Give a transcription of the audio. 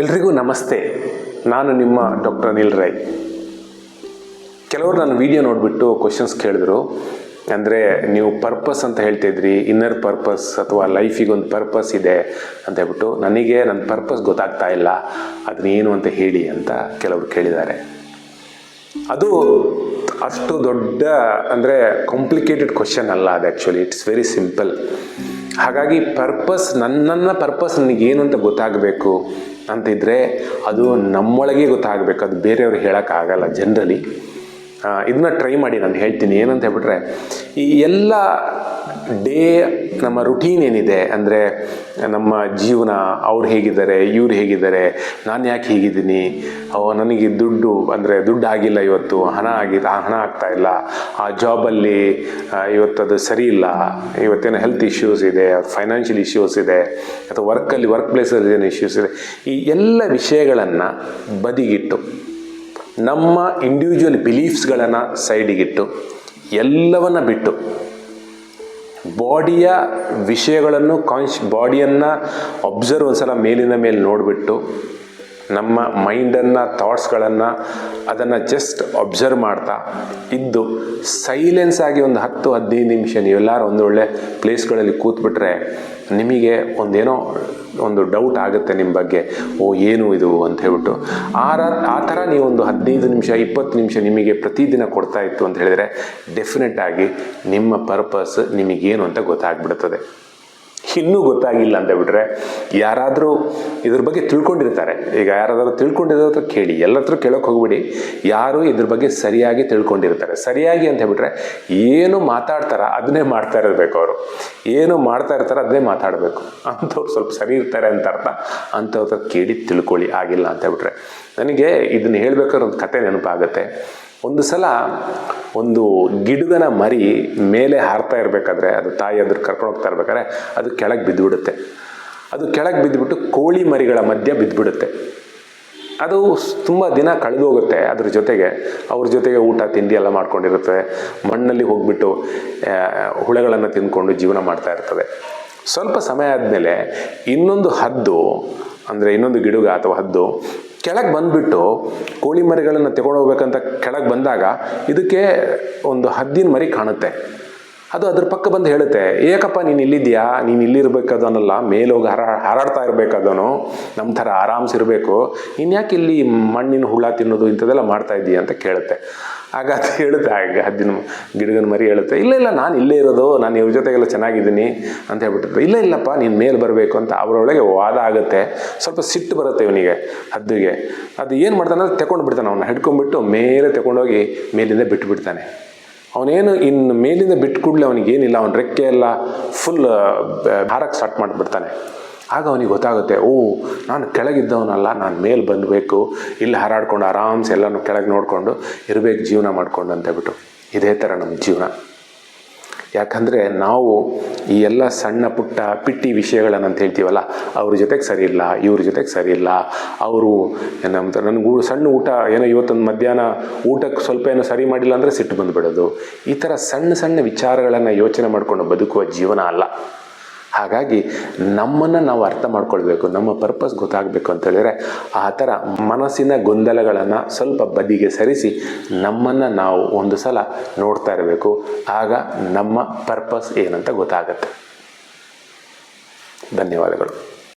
ಎಲ್ರಿಗೂ ನಮಸ್ತೆ. ನಾನು ನಿಮ್ಮ ಡಾಕ್ಟರ್ ಅನಿಲ್ ರೈ. ಕೆಲವರು ನಾನು ವಿಡಿಯೋ ನೋಡಿಬಿಟ್ಟು ಕ್ವಶನ್ಸ್ ಕೇಳಿದ್ರು. ಅಂದರೆ ನೀವು ಪರ್ಪಸ್ ಅಂತ ಹೇಳ್ತಿದ್ರಿ ಇನ್ನರ್ ಪರ್ಪಸ್ ಅಥವಾ ಲೈಫಿಗೆ ಒಂದು ಪರ್ಪಸ್ ಇದೆ ಅಂತ ಹೇಳ್ಬಿಟ್ಟು ನನಗೆ ನನ್ನ ಪರ್ಪಸ್ ಗೊತ್ತಾಗ್ತಾ ಇಲ್ಲ. ಅದನ್ನೇನು ಅಂತ ಹೇಳಿ ಅಂತ ಕೆಲವರು ಕೇಳಿದ್ದಾರೆ. ಅದು ಅಷ್ಟು ದೊಡ್ಡ, ಅಂದರೆ ಕಾಂಪ್ಲಿಕೇಟೆಡ್ ಕ್ವಶನ್ ಅಲ್ಲ ಅದು ಆ್ಯಕ್ಚುಲಿ ಇಟ್ಸ್ ವೆರಿ ಸಿಂಪಲ್ ಹಾಗಾಗಿ ಪರ್ಪಸ್ ನನ್ನ ಪರ್ಪಸ್ ನನಗೇನು ಅಂತ ಗೊತ್ತಾಗಬೇಕು ಅಂತಿದ್ರೆ ಅದು ನಮ್ಮೊಳಗೆ ಗೊತ್ತಾಗಬೇಕು. ಅದು ಬೇರೆಯವ್ರು ಹೇಳೋಕ್ಕಾಗಲ್ಲ ಜನರಲಿ ಇದನ್ನ ಟ್ರೈ ಮಾಡಿ ನಾನು ಹೇಳ್ತೀನಿ. ಏನಂತ ಹೇಳ್ಬಿಟ್ರೆ, ಈ ಎಲ್ಲ ಡೇ ನಮ್ಮ ರುಟೀನ್ ಏನಿದೆ ಅಂದರೆ ನಮ್ಮ ಜೀವನ, ಅವ್ರು ಹೇಗಿದ್ದಾರೆ, ಇವ್ರು ಹೇಗಿದ್ದಾರೆ, ನಾನು ಯಾಕೆ ಹೀಗಿದ್ದೀನಿ ನನಗೆ ದುಡ್ಡು ಅಂದರೆ ದುಡ್ಡು ಆಗಿಲ್ಲ ಇವತ್ತು, ಹಣ ಆಗಿ, ಹಣ ಆಗ್ತಾ ಇಲ್ಲ, ಆ ಜಾಬಲ್ಲಿ ಅದು ಸರಿ ಇಲ್ಲ, ಇವತ್ತೇನು ಹೆಲ್ತ್ ಇಶ್ಯೂಸ್ ಇದೆ ಫೈನಾನ್ಷಿಯಲ್ ಇಶ್ಯೂಸ್ ಇದೆ, ಅಥವಾ ವರ್ಕಲ್ಲಿ ವರ್ಕ್ ಪ್ಲೇಸಲ್ಲಿ ಏನು ಇಶ್ಯೂಸ್ ಇದೆ, ಈ ಎಲ್ಲ ವಿಷಯಗಳನ್ನು ಬದಿಗಿಟ್ಟು, ನಮ್ಮ ಇಂಡಿವಿಜುವಲ್ ಬಿಲೀಫ್ಸ್ಗಳನ್ನು ಸೈಡಿಗಿಟ್ಟು ಎಲ್ಲವನ್ನ ಬಿಟ್ಟು ಬಾಡಿಯ ವಿಷಯಗಳನ್ನು ಕಾನ್ಶ್ ಬಾಡಿಯನ್ನು ಅಬ್ಸರ್ವ್ ಒಂದ್ಸಲ ಮೇಲಿನ ಮೇಲೆ ನೋಡಿಬಿಟ್ಟು ನಮ್ಮ ಮೈಂಡನ್ನು ಥಾಟ್ಸ್ಗಳನ್ನು ಅದನ್ನು ಜಸ್ಟ್ ಅಬ್ಸರ್ವ್ ಮಾಡ್ತಾ ಇದ್ದು ಸೈಲೆನ್ಸ್ ಆಗಿ ಒಂದು ಹತ್ತು, ಹದಿನೈದು ನಿಮಿಷ ನೀವೆಲ್ಲರೂ ಒಂದು ಒಳ್ಳೆ ಪ್ಲೇಸ್ಗಳಲ್ಲಿ ಕೂತ್ಬಿಟ್ರೆ ನಿಮಗೆ ಒಂದೇನೋ ಒಂದು ಡೌಟ್ ಆಗುತ್ತೆ ನಿಮ್ಮ ಬಗ್ಗೆ. ಓ, ಏನು ಇದು ಅಂತ ಹೇಳ್ಬಿಟ್ಟು. ಆ ರ- ಆ ಥರ ನೀವು ಒಂದು ಹದಿನೈದು ನಿಮಿಷ, ಇಪ್ಪತ್ತು ನಿಮಿಷ ನಿಮಗೆ ಪ್ರತಿದಿನ ಕೊಡ್ತಾ ಇತ್ತು ಅಂತ ಹೇಳಿದರೆ ಡೆಫಿನೆಟ್ ಆಗಿ ನಿಮ್ಮ ಪರ್ಪಸ್ ನಿಮಗೇನು ಅಂತ ಗೊತ್ತಾಗ್ಬಿಡ್ತದೆ. ಇನ್ನೂ ಗೊತ್ತಾಗಿಲ್ಲ ಅಂತ ಬಿಟ್ರೆ ಯಾರಾದರೂ ಇದ್ರ ಬಗ್ಗೆ ತಿಳ್ಕೊಂಡಿರ್ತಾರೆ. ಈಗ ಯಾರಾದರೂ ತಿಳ್ಕೊಂಡಿರೋ ಹತ್ರ ಕೇಳಿ, ಎಲ್ಲರ ಹತ್ರ ಕೇಳೋಕೆ ಹೋಗ್ಬಿಡಿ. ಯಾರು ಇದ್ರ ಬಗ್ಗೆ ಸರಿಯಾಗಿ ತಿಳ್ಕೊಂಡಿರ್ತಾರೆ. ಸರಿಯಾಗಿ ಅಂತ ಹೇಳ್ಬಿಟ್ರೆ ಏನು ಮಾತಾಡ್ತಾರ ಅದನ್ನೇ ಮಾಡ್ತಾ ಇರಬೇಕು ಅವರು. ಏನು ಮಾಡ್ತಾ ಇರ್ತಾರೆ ಅದನ್ನೇ ಮಾತಾಡಬೇಕು. ಅಂಥವ್ರು ಸ್ವಲ್ಪ ಸರಿ ಇರ್ತಾರೆ ಅಂತ ಅರ್ಥ. ಅಂಥವ್ರ ಕೇಳಿ ತಿಳ್ಕೊಳ್ಳಿ, ಆಗಿಲ್ಲ ಅಂತ ಹೇಳ್ಬಿಟ್ರೆ. ನನಗೆ ಇದನ್ನ ಹೇಳ್ಬೇಕಾದ್ರೆ ಒಂದು ಕತೆ ನೆನಪಾಗುತ್ತೆ. ಒಂದು ಸಲ ಒಂದು ಗಿಡದನ ಮರಿ ಮೇಲೆ ಹಾರ್ತಾ ಇರಬೇಕಾದ್ರೆ ಅದು ತಾಯಿ ಅದ್ರ ಕರ್ಕೊಂಡು ಹೋಗ್ತಾ ಇರ್ಬೇಕಾದ್ರೆ ಅದು ಕೆಳಗೆ ಬಿದ್ದುಬಿಡುತ್ತೆ. ಅದು ಕೆಳಗೆ ಬಿದ್ದುಬಿಟ್ಟು ಕೋಳಿ ಮರಿಗಳ ಮಧ್ಯ ಬಿದ್ದುಬಿಡುತ್ತೆ. ಅದು ತುಂಬ ದಿನ ಕಳೆದು ಹೋಗುತ್ತೆ. ಅದ್ರ ಜೊತೆಗೆ ಅವ್ರ ಜೊತೆಗೆ ಊಟ, ತಿಂಡಿ ಎಲ್ಲ ಮಾಡ್ಕೊಂಡಿರುತ್ತೆ. ಮಣ್ಣಲ್ಲಿ ಹೋಗ್ಬಿಟ್ಟು ಹುಳಗಳನ್ನು ತಿಂದ್ಕೊಂಡು ಜೀವನ ಮಾಡ್ತಾ ಇರ್ತದೆ. ಸ್ವಲ್ಪ ಸಮಯ ಆದಮೇಲೆ ಇನ್ನೊಂದು ಹದ್ದು, ಅಂದರೆ ಇನ್ನೊಂದು ಗಿಡುಗ ಅಥವಾ ಹದ್ದು ಕೆಳಗೆ ಬಂದುಬಿಟ್ಟು ಕೋಳಿ ಮರಿಗಳನ್ನು ತಗೊಂಡು ಹೋಗ್ಬೇಕಂತ ಕೆಳಗೆ ಬಂದಾಗ ಇದಕ್ಕೆ ಒಂದು ಹದ್ದಿನ ಮರಿ ಕಾಣುತ್ತೆ. ಅದು ಅದ್ರ ಪಕ್ಕ ಬಂದು ಹೇಳುತ್ತೆ, ಏಕಪ್ಪ, ನೀನು ಇಲ್ಲಿದ್ಯಾ ನೀನು ಇಲ್ಲಿರ್ಬೇಕದನ್ನಲ್ಲ ಮೇಲೆ ಹೋಗಿ ಹರ, ಹಾರಾಡ್ತಾ ಇರಬೇಕಾದನು ನಮ್ಮ ಥರ ಆರಾಮ್ಸಿರಬೇಕು ನೀನು ಯಾಕೆ ಇಲ್ಲಿ ಮಣ್ಣಿನ ಹುಳ ತಿನ್ನೋದು ಇಂಥದ್ದೆಲ್ಲ ಮಾಡ್ತಾ ಇದ್ದೀಯ ಅಂತ ಕೇಳುತ್ತೆ. ಆಗ ಅದು ಹೇಳುತ್ತೆ ಹಾಗೆ, ಹದ್ದಿನ ಗಿಡಗನ ಮರಿ ಹೇಳುತ್ತೆ, ಇಲ್ಲ ಇಲ್ಲ, ನಾನು ಇಲ್ಲೇ ಇರೋದು, ನಾನು ಇವ್ರ ಜೊತೆಗೆಲ್ಲ ಚೆನ್ನಾಗಿದ್ದೀನಿ ಅಂತ ಹೇಳ್ಬಿಟ್ಟಿರ್ತಾರೆ. ಇಲ್ಲ, ಇಲ್ಲಪ್ಪ, ನೀನು ಮೇಲೆ ಬರಬೇಕು ಅಂತ ಅವರೊಳಗೆ ವಾದ ಆಗುತ್ತೆ. ಸ್ವಲ್ಪ ಸಿಟ್ಟು ಬರುತ್ತೆ ಇವನಿಗೆ, ಹದ್ದಿಗೆ. ಅದು ಏನು ಮಾಡ್ತಾನೆ ಅದು ತಗೊಂಡು ಬಿಡ್ತಾನೆ ಅವನ್ನ ಹಿಡ್ಕೊಂಡ್ಬಿಟ್ಟು ಮೇಲೆ ತಗೊಂಡೋಗಿ ಮೇಲಿಂದ ಬಿಟ್ಟುಬಿಡ್ತಾನೆ ಅವನೇನು ಇನ್ನು ಮೇಲಿಂದ ಬಿಟ್ಟು ಕೂಡಲೇ ಅವನಿಗೆ ಏನಿಲ್ಲ ಅವನ ರೆಕ್ಕೆ ಎಲ್ಲ ಫುಲ್ ಹಾರಕ್ಕೆ ಸ್ಟಾರ್ಟ್ ಮಾಡಿಬಿಡ್ತಾನೆ. ಆಗ ಅವನಿಗೆ ಗೊತ್ತಾಗುತ್ತೆ, ಓ, ನಾನು ಕೆಳಗಿದ್ದವನಲ್ಲ, ನಾನು ಮೇಲೆ ಬಂದಬೇಕು, ಇಲ್ಲಿ ಹಾರಾಡ್ಕೊಂಡು ಆರಾಮ್ಸೆ ಎಲ್ಲನೂ ಕೆಳಗೆ ನೋಡಿಕೊಂಡು ಇರಬೇಕು, ಜೀವನ ಮಾಡ್ಕೊಂಡು ಅಂತ ಹೇಳ್ಬಿಟ್ಟು. ಇದೇ ಥರ ನಮ್ಮ ಜೀವನ. ಯಾಕಂದರೆ ನಾವು ಈ ಎಲ್ಲ ಸಣ್ಣ ಪುಟ್ಟ ಪಿಟ್ಟಿ ವಿಷಯಗಳನ್ನು ಅಂತ ಹೇಳ್ತೀವಲ್ಲ, ಅವ್ರ ಜೊತೆಗೆ ಸರಿ ಇಲ್ಲ, ಇವ್ರ ಜೊತೆಗೆ ಸರಿ ಇಲ್ಲ, ಅವರು ಏನಂತಾರೆ ನನಗೆ ಸಣ್ಣ ಊಟ, ಏನೋ ಇವತ್ತೊಂದು ಮಧ್ಯಾಹ್ನ ಊಟಕ್ಕೆ ಸ್ವಲ್ಪ ಏನೋ ಸರಿ ಮಾಡಿಲ್ಲ ಅಂದರೆ ಸಿಟ್ಟು ಬಂದುಬಿಡೋದು. ಈ ಥರ ಸಣ್ಣ ಸಣ್ಣ ವಿಚಾರಗಳನ್ನು ಯೋಚನೆ ಮಾಡಿಕೊಂಡು ಬದುಕುವ ಜೀವನ ಅಲ್ಲ. ಹಾಗಾಗಿ ನಮ್ಮನ್ನು ನಾವು ಅರ್ಥ ಮಾಡ್ಕೊಳ್ಬೇಕು, ನಮ್ಮ ಪರ್ಪಸ್ ಗೊತ್ತಾಗಬೇಕು ಅಂತ ಹೇಳಿದ್ರೆ ಆ ಥರ ಮನಸ್ಸಿನ ಗೊಂದಲಗಳನ್ನು ಸ್ವಲ್ಪ ಬದಿಗೆ ಸರಿಸಿ ನಮ್ಮನ್ನು ನಾವು ಒಂದು ಸಲ ನೋಡ್ತಾ ಇರಬೇಕು. ಆಗ ನಮ್ಮ ಪರ್ಪಸ್ ಏನಂತ ಗೊತ್ತಾಗತ್ತೆ. ಧನ್ಯವಾದಗಳು.